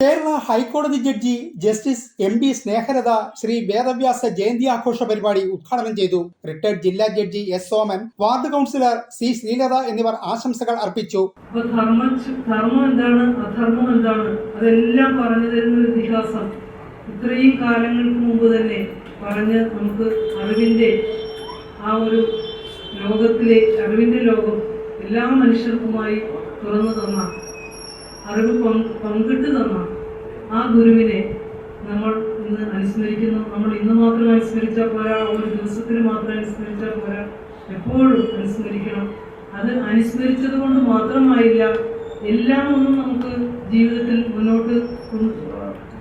കേരള ഹൈക്കോടതി judge justice M B Snehalatha Shri Vedavyasa Jayanti ആഘോഷ പരിപാടി ഉദ്ഘാടനം ചെയ്തു. റിട്ടയർഡ് ജില്ലാ judge S Soman ward councillor C Sreelatha എന്നിവർ ആശംസകൾ അർപ്പിച്ചു. ധർമ്മം എന്താണ്? അധർമ്മം എന്താണ്? അതെല്ലാം പറഞ്ഞു തരുന്ന ഒരു ഇതിഹാസം. ഇത്രയും കാലങ്ങൾക്ക് മുമ്പ് തന്നെ പറഞ്ഞ് നമുക്ക് അറിവിന്റെ ആ ഒരു ലോകത്തിലെ അറിവിന്റെ ലോകം എല്ലാ മനുഷ്യർക്കുമായി തുറന്നു തന്ന അറിവ് പങ്ക് പങ്കിട്ട് തന്ന ആ ഗുരുവിനെ നമ്മൾ ഇന്ന് അനുസ്മരിക്കുന്നു. നമ്മൾ ഇന്ന് മാത്രം അനുസ്മരിച്ചാൽ പോരാ ഒരു ദിവസത്തിന് മാത്രം അനുസ്മരിച്ചാൽ പോരാ. എപ്പോഴും അനുസ്മരിക്കണം. അത് അനുസ്മരിച്ചത് കൊണ്ട് മാത്രമായില്ല എല്ലാം ഒന്നും നമുക്ക് ജീവിതത്തിൽ മുന്നോട്ട്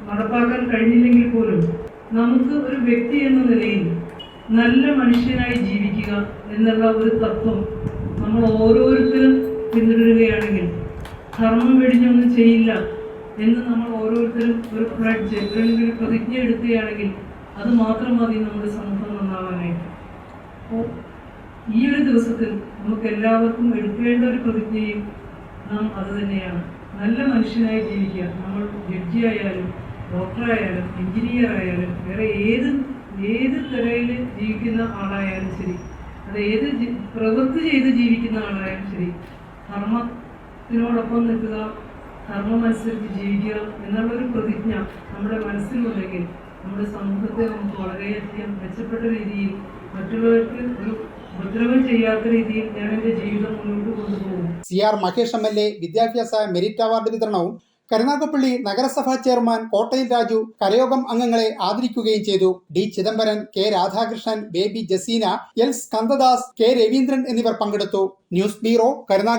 നടപ്പാക്കാൻ കഴിഞ്ഞില്ലെങ്കിൽ പോലും നമുക്ക് ഒരു വ്യക്തി എന്ന നിലയിൽ നല്ല മനുഷ്യനായി ജീവിക്കുക എന്നുള്ള ഒരു തത്വം നമ്മൾ ഓരോരുത്തരും പിന്തുടരുകയാണെങ്കിൽ ധർമ്മം വെടിഞ്ഞൊന്നും ചെയ്യില്ല എന്ന് നമ്മൾ ഓരോരുത്തരും ഒരു പ്ലഡ്ജ് അല്ലെങ്കിൽ ഒരു പ്രതിജ്ഞ എടുക്കുകയാണെങ്കിൽ അത് മാത്രം മതി നമ്മുടെ സമൂഹം നന്നാവാനായിട്ട്. അപ്പോൾ ഈ ഒരു ദിവസത്തിൽ നമുക്ക് എല്ലാവർക്കും എടുക്കേണ്ട ഒരു പ്രതിജ്ഞയും നാം അത് തന്നെയാണ്. നല്ല മനുഷ്യനായി ജീവിക്കുക. നമ്മൾ ജഡ്ജി ആയാലും ഡോക്ടറായാലും എഞ്ചിനീയർ ആയാലും വേറെ ഏത് ഏത് നിലയിൽ ജീവിക്കുന്ന ആളായാലും ശരി അത് ഏത് പ്രവൃത്തി ചെയ്ത് ജീവിക്കുന്ന ആളായാലും ശരി ധർമ്മത്തിനോടൊപ്പം നിൽക്കുക ധർമ്മം അനുസരിച്ച് ജീവിക്കുക എന്നുള്ളൊരു പ്രതിജ്ഞ നമ്മുടെ മനസ്സിലുണ്ടെങ്കിൽ നമ്മുടെ സമൂഹത്തെ നമുക്ക് വളരെയധികം മെച്ചപ്പെട്ട രീതിയിൽ മറ്റുള്ളവർക്ക് ഒരു C R Mahesh M L A വിദ്യാഭ്യാസ മെരിറ്റ് അവാർഡ് വിതരണവും കരുനാഗപ്പള്ളി നഗരസഭാ ചെയർമാൻ കോട്ടയിൽ രാജു കരയോഗം അംഗങ്ങളെ ആദരിക്കുകയും ചെയ്തു. D Chidambaran K Radhakrishnan Baby Jaseena L Skandadas K Raveendran എന്നിവർ പങ്കെടുത്തു. News bureau കരുനാഗ